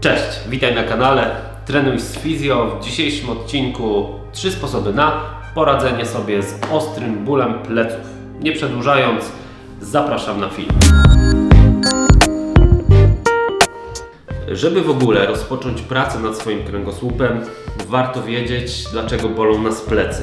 Cześć, witaj na kanale Trenuj z Fizjo. W dzisiejszym odcinku trzy sposoby na poradzenie sobie z ostrym bólem pleców. Nie przedłużając, zapraszam na film. Żeby w ogóle rozpocząć pracę nad swoim kręgosłupem, warto wiedzieć, dlaczego bolą nas plecy.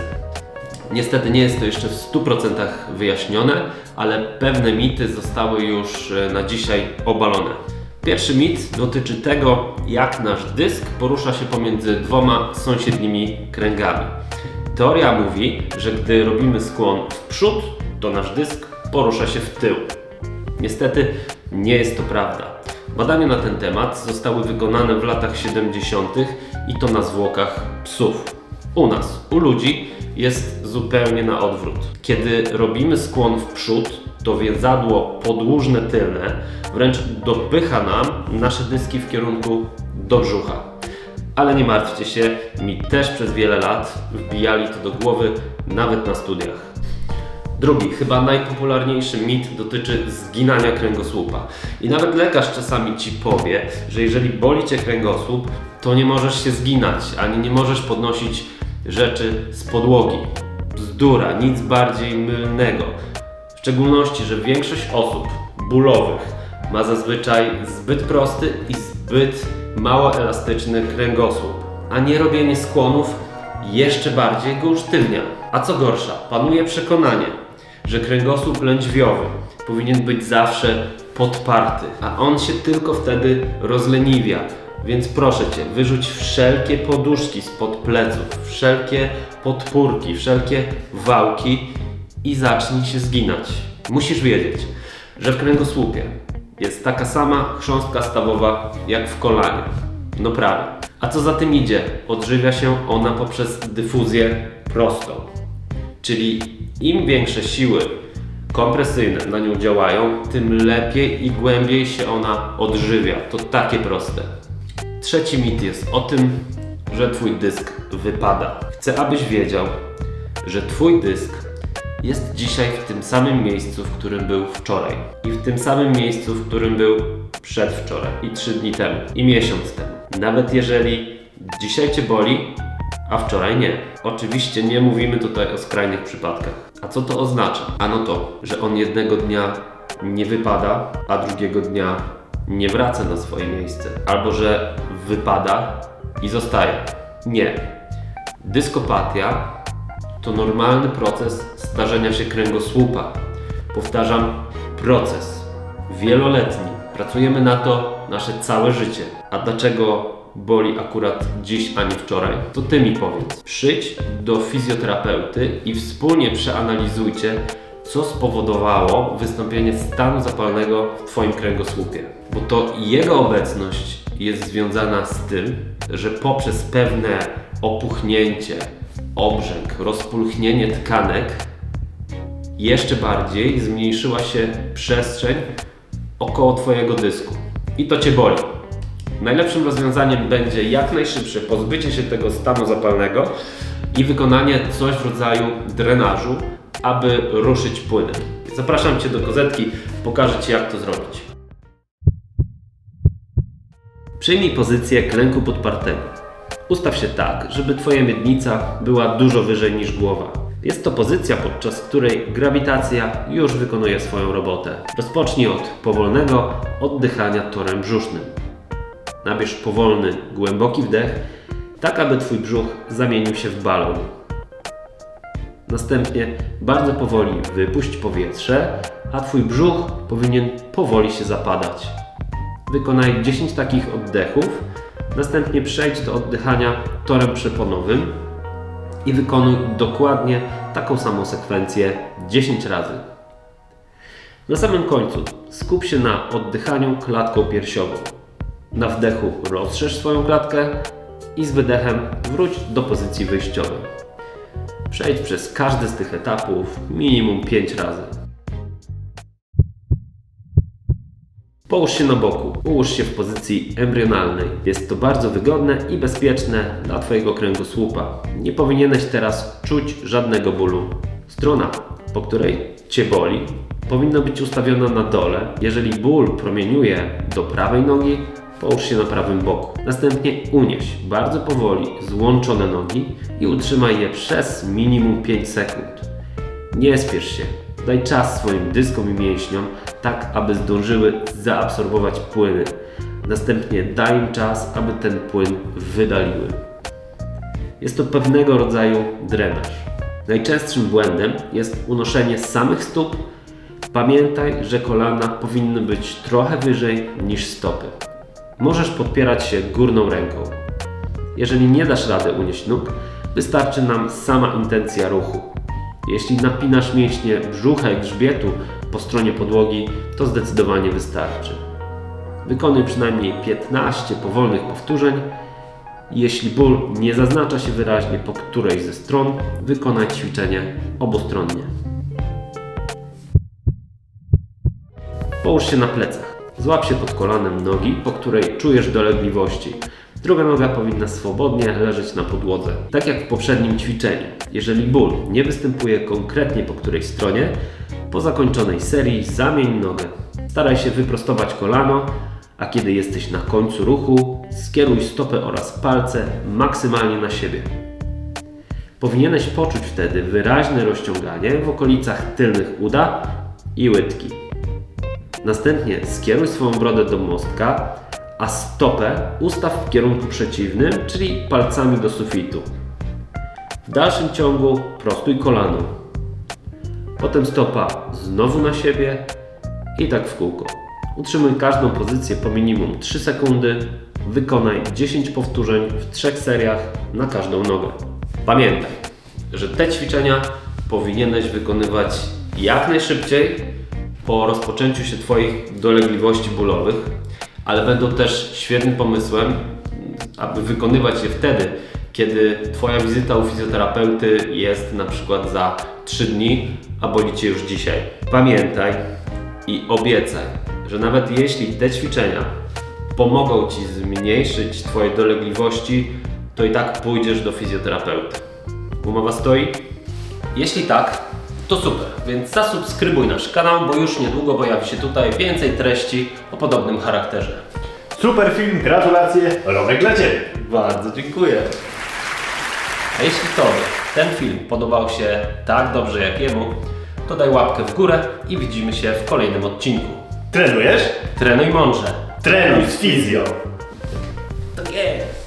Niestety nie jest to jeszcze w 100% wyjaśnione, ale pewne mity zostały już e, na dzisiaj obalone. Pierwszy mit dotyczy tego, jak nasz dysk porusza się pomiędzy dwoma sąsiednimi kręgami. Teoria mówi, że gdy robimy skłon w przód, to nasz dysk porusza się w tył. Niestety nie jest to prawda. Badania na ten temat zostały wykonane w latach 70. i to na zwłokach psów. U nas, u ludzi, jest zupełnie na odwrót. Kiedy robimy skłon w przód, to więzadło podłużne tylne wręcz dopycha nam nasze dyski w kierunku do brzucha. Ale nie martwcie się, mi też przez wiele lat wbijali to do głowy, nawet na studiach. Drugi, chyba najpopularniejszy mit dotyczy zginania kręgosłupa. I nawet lekarz czasami ci powie, że jeżeli boli cię kręgosłup, to nie możesz się zginać, ani nie możesz podnosić rzeczy z podłogi. Bzdura, nic bardziej mylnego. Szczególności, że większość osób bólowych ma zazwyczaj zbyt prosty i zbyt mało elastyczny kręgosłup, a nie robienie skłonów jeszcze bardziej go usztywnia. A co gorsza, panuje przekonanie, że kręgosłup lędźwiowy powinien być zawsze podparty, a on się tylko wtedy rozleniwia. Więc proszę Cię, wyrzuć wszelkie poduszki spod pleców, wszelkie podpórki, wszelkie wałki i zacznij się zginać. Musisz wiedzieć, że w kręgosłupie jest taka sama chrząstka stawowa jak w kolanie. No prawie. A co za tym idzie? Odżywia się ona poprzez dyfuzję prostą. Czyli im większe siły kompresyjne na nią działają, tym lepiej i głębiej się ona odżywia. To takie proste. Trzeci mit jest o tym, że Twój dysk wypada. Chcę, abyś wiedział, że Twój dysk jest dzisiaj w tym samym miejscu, w którym był wczoraj. I w tym samym miejscu, w którym był przedwczoraj. I trzy dni temu. I miesiąc temu. Nawet jeżeli dzisiaj Cię boli, a wczoraj nie. Oczywiście nie mówimy tutaj o skrajnych przypadkach. A co to oznacza? Ano to, że on jednego dnia nie wypada, a drugiego dnia nie wraca na swoje miejsce. Albo że wypada i zostaje. Nie. Dyskopatia to normalny proces starzenia się kręgosłupa. Powtarzam, proces wieloletni. Pracujemy na to nasze całe życie. A dlaczego boli akurat dziś, a nie wczoraj? To ty mi powiedz. Przyjdź do fizjoterapeuty i wspólnie przeanalizujcie, co spowodowało wystąpienie stanu zapalnego w Twoim kręgosłupie. Bo to jego obecność jest związana z tym, że poprzez pewne opuchnięcie, obrzęk, rozpulchnienie tkanek jeszcze bardziej zmniejszyła się przestrzeń około Twojego dysku. I to Cię boli. Najlepszym rozwiązaniem będzie jak najszybsze pozbycie się tego stanu zapalnego i wykonanie coś w rodzaju drenażu, aby ruszyć płynem. Zapraszam Cię do kozetki, pokażę Ci jak to zrobić. Przyjmij pozycję klęku podpartego. Ustaw się tak, żeby Twoja miednica była dużo wyżej niż głowa. Jest to pozycja, podczas której grawitacja już wykonuje swoją robotę. Rozpocznij od powolnego oddychania torem brzusznym. Nabierz powolny, głęboki wdech, tak aby Twój brzuch zamienił się w balon. Następnie bardzo powoli wypuść powietrze, a Twój brzuch powinien powoli się zapadać. Wykonaj 10 takich oddechów, następnie przejdź do oddychania torem przeponowym i wykonuj dokładnie taką samą sekwencję 10 razy. Na samym końcu skup się na oddychaniu klatką piersiową. Na wdechu rozszerz swoją klatkę i z wydechem wróć do pozycji wyjściowej. Przejdź przez każdy z tych etapów minimum 5 razy. Połóż się na boku, ułóż się w pozycji embrionalnej. Jest to bardzo wygodne i bezpieczne dla Twojego kręgosłupa. Nie powinieneś teraz czuć żadnego bólu. Strona, po której Cię boli, powinna być ustawiona na dole. Jeżeli ból promieniuje do prawej nogi, Połóż się na prawym boku. Następnie unieś bardzo powoli złączone nogi i utrzymaj je przez minimum 5 sekund. Nie spiesz się. Daj czas swoim dyskom i mięśniom, tak aby zdążyły zaabsorbować płyny. Następnie daj im czas, aby ten płyn wydaliły. Jest to pewnego rodzaju drenaż. Najczęstszym błędem jest unoszenie samych stóp. Pamiętaj, że kolana powinny być trochę wyżej niż stopy. Możesz podpierać się górną ręką. Jeżeli nie dasz rady unieść nóg, wystarczy nam sama intencja ruchu. Jeśli napinasz mięśnie brzucha i grzbietu po stronie podłogi, to zdecydowanie wystarczy. Wykonuj przynajmniej 15 powolnych powtórzeń. Jeśli ból nie zaznacza się wyraźnie po którejś ze stron, wykonaj ćwiczenie obustronnie. Połóż się na plecach. Złap się pod kolanem nogi, po której czujesz dolegliwości. Druga noga powinna swobodnie leżeć na podłodze, tak jak w poprzednim ćwiczeniu. Jeżeli ból nie występuje konkretnie po której stronie, po zakończonej serii zamień nogę. Staraj się wyprostować kolano, a kiedy jesteś na końcu ruchu, skieruj stopę oraz palce maksymalnie na siebie. Powinieneś poczuć wtedy wyraźne rozciąganie w okolicach tylnych uda i łydki. Następnie skieruj swoją brodę do mostka, a stopę ustaw w kierunku przeciwnym, czyli palcami do sufitu. W dalszym ciągu prostuj kolano. Potem stopa znowu na siebie i tak w kółko. Utrzymuj każdą pozycję po minimum 3 sekundy. Wykonaj 10 powtórzeń w 3 seriach na każdą nogę. Pamiętaj, że te ćwiczenia powinieneś wykonywać jak najszybciej po rozpoczęciu się Twoich dolegliwości bólowych, ale będą też świetnym pomysłem, aby wykonywać je wtedy, kiedy Twoja wizyta u fizjoterapeuty jest na przykład za 3 dni, a boli Cię już dzisiaj. Pamiętaj i obiecaj, że nawet jeśli te ćwiczenia pomogą Ci zmniejszyć Twoje dolegliwości, to i tak pójdziesz do fizjoterapeuty. Umowa stoi? Jeśli tak, to super, więc zasubskrybuj nasz kanał, bo już niedługo pojawi się tutaj więcej treści o podobnym charakterze. Super film, gratulacje, Romek dla Ciebie. Bardzo dziękuję. A jeśli Tobie ten film podobał się tak dobrze jak jemu, to daj łapkę w górę i widzimy się w kolejnym odcinku. Trenujesz? Trenuj mądrze. Trenuj z fizją. Tak jest.